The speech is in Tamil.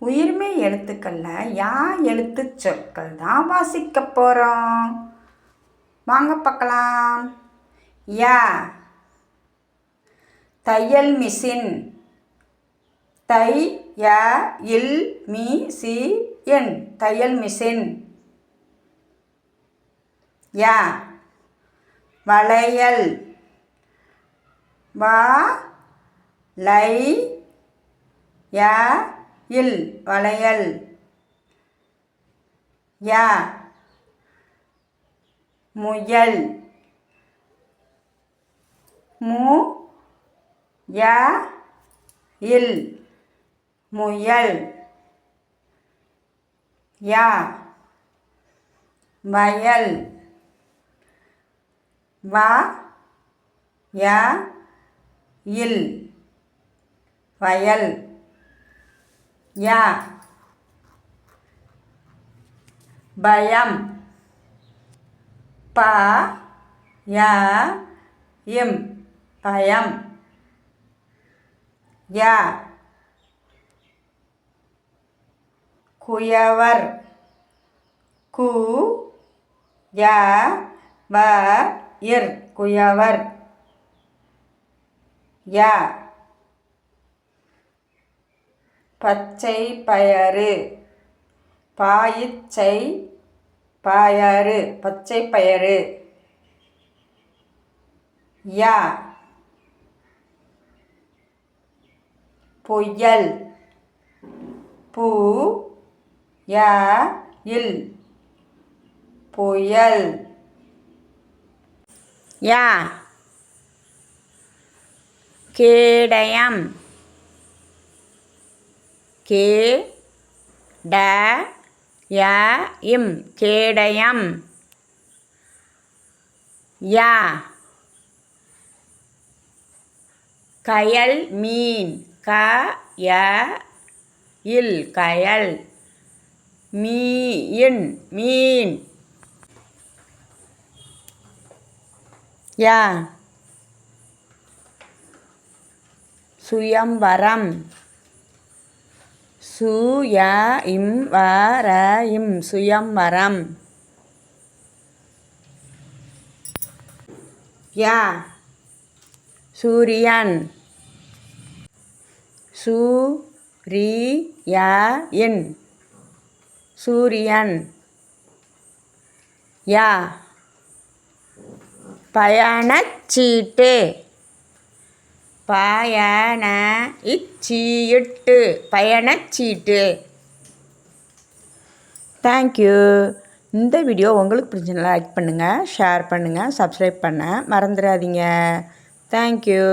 உயிர்மை எழுத்துக்களில் யா எழுத்து சொற்கள் தான் வாசிக்க போகிறோம் வாங்க பார்க்கலாம். யா. தையல் மிஷின். தை ய இல் மி சி என். தையல் மிஷின். யா. வளையல். வா லை ய இல் வளையல். யா. முயல். மு. ய. இல். முயல். யா. வயல். வ. ய. இல். வயல். யா பயம் ப ய இம் பயம் யா குயவர் கு ய வ இர் குயவர் ய பச்சை பயறு. பாயிச்சை பயறு. பச்சை பயறு. யா. புயல் பூ. யா. இல். புயல் யா. கேடயம். கே ட ய இம் கேடயம். யா கயல் மீன். க ய இல் கயல். மீன் மீன். யா சுயம்வரம் சு இம் வர ர இம் சுயம்வரம். யா. சூரியன். சு ரி யா இன் சூரியன். யா. பயணச்சீட்டு. பயண இச்சீட்டு பயணச்சீட்டு. தேங்க்யூ இந்த வீடியோ உங்களுக்கு பிடிச்சிருந்தா லைக் பண்ணுங்கள் ஷேர் பண்ணுங்கள் சப்ஸ்கிரைப் பண்ண மறந்துடாதீங்க. தேங்க்யூ